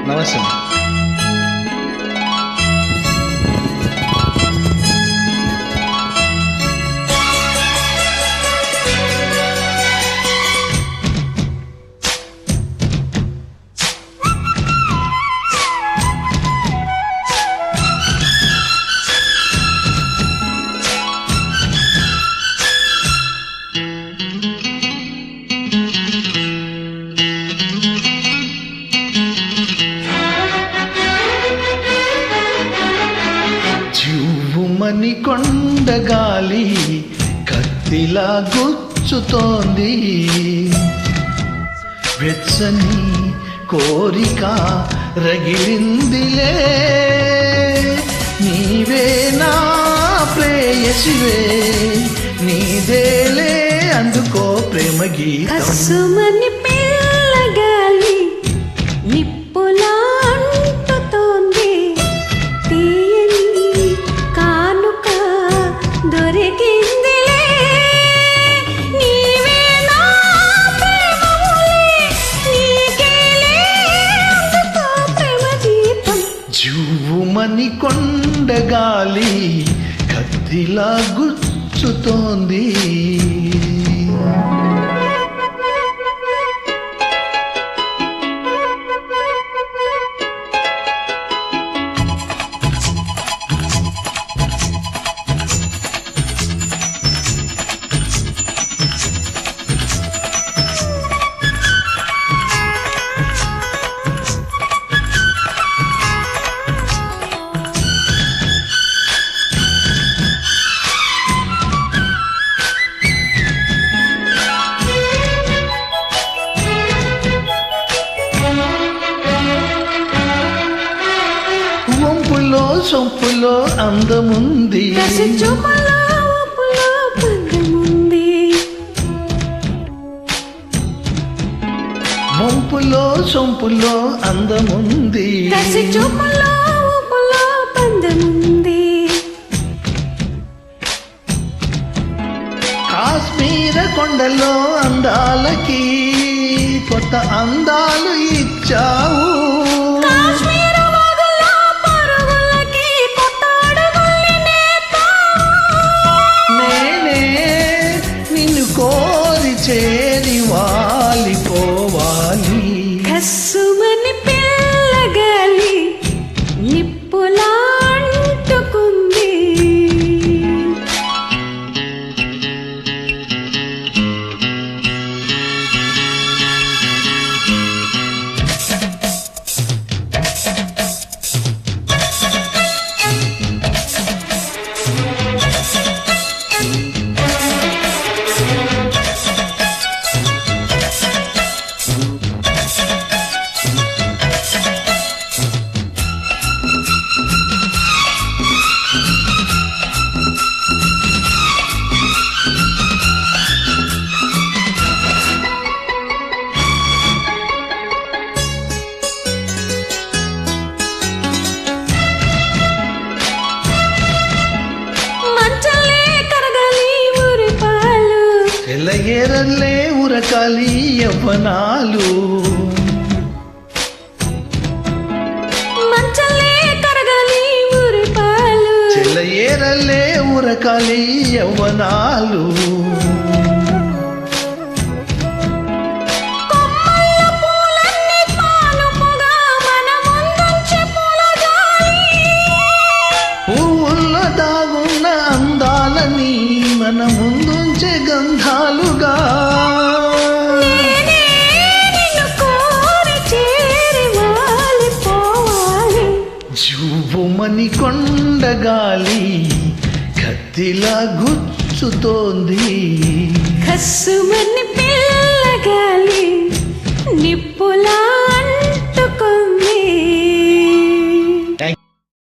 నమస్తే జువ్వుమని కొండగాలి కత్తిలా గుచ్చుతోంది. వెచ్చని కోరిక రగిలిందిలే. నీవే నా ప్రేయసివే నీదేలే అందుకో ప్రేమ గీతం జువ్వుమని కొండగాలి కత్తిలా గుచ్చుతోంది. సొంపులో అందముంది. వంపులో సొంపులో అందముంది. కాశ్మీర కొండలో అందాలకి కొత్త అందాలు ఇచ్చావు. కస్సుమని తెల్లయేరల్లే ఉరకాలి యవ్వనాలు. చెల్లయేరల్లే ఉరకాలి యవ్వనాలు. ముందుంచే గంధాలుగా. జువ్వుమని కొండగాలి కత్తిలా గుచ్చుతోంది కస్సుమని పిల్లగాలి నిప్పులా